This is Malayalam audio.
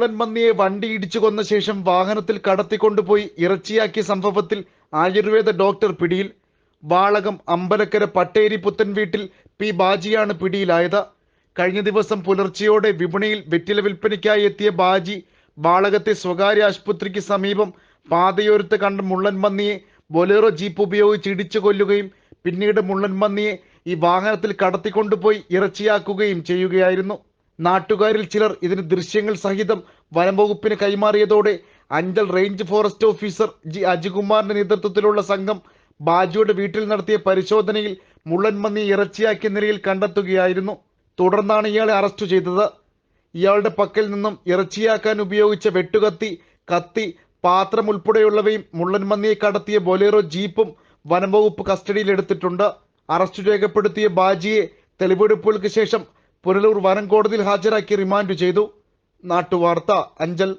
മുള്ളൻപന്നിയെ വണ്ടി ഇടിച്ചു കൊന്ന ശേഷം വാഹനത്തിൽ കടത്തിക്കൊണ്ടുപോയി ഇറച്ചിയാക്കിയ സംഭവത്തിൽ ആയുർവേദ ഡോക്ടർ പിടിയിൽ. വാളകം അമ്പലക്കര പട്ടേരി പുത്തൻ വീട്ടിൽ പി ബാജിയാണ് പിടിയിലായത്. കഴിഞ്ഞ ദിവസം പുലർച്ചയോടെ വിപണിയിൽ വെറ്റില വിൽപ്പനയ്ക്കായി എത്തിയ ബാജി വാളകത്തെ സ്വകാര്യ ആശുപത്രിക്ക് സമീപം പാതയോരത്ത് കണ്ട മുള്ളൻ മന്നിയെ ബൊലേറോ ജീപ്പ് ഉപയോഗിച്ച് ഇടിച്ചു കൊല്ലുകയും പിന്നീട് മുള്ളൻ മന്നിയെ ഈ വാഹനത്തിൽ കടത്തിക്കൊണ്ടുപോയി ഇറച്ചിയാക്കുകയും ചെയ്യുകയായിരുന്നു. നാട്ടുകാരിൽ ചിലർ ഇതിന് ദൃശ്യങ്ങൾ സഹിതം വനംവകുപ്പിന് കൈമാറിയതോടെ Anchal range forest officer G അജികുമാറിന്റെ നേതൃത്വത്തിലുള്ള സംഘം ബാജിയുടെ വീട്ടിൽ നടത്തിയ പരിശോധനയിൽ മുള്ളൻമന്നി ഇറച്ചിയാക്കിയ നിലയിൽ കണ്ടെത്തുകയായിരുന്നു. തുടർന്നാണ് ഇയാളെ അറസ്റ്റ് ചെയ്തത്. ഇയാളുടെ പക്കൽ നിന്നും ഇറച്ചിയാക്കാൻ ഉപയോഗിച്ച വെട്ടുകത്തി കത്തി പാത്രം ഉൾപ്പെടെയുള്ളവയും മുള്ളൻമന്നിയെ കടത്തിയ ബൊലേറോ ജീപ്പും വനംവകുപ്പ് കസ്റ്റഡിയിൽ എടുത്തിട്ടുണ്ട്. അറസ്റ്റ് രേഖപ്പെടുത്തിയ ബാജിയെ തെളിവെടുപ്പുകൾക്ക് ശേഷം പുനലൂർ വനം കോടതിയിൽ ഹാജരാക്കി റിമാൻഡ് ചെയ്തു. നാട്ടുവാർത്ത അഞ്ചൽ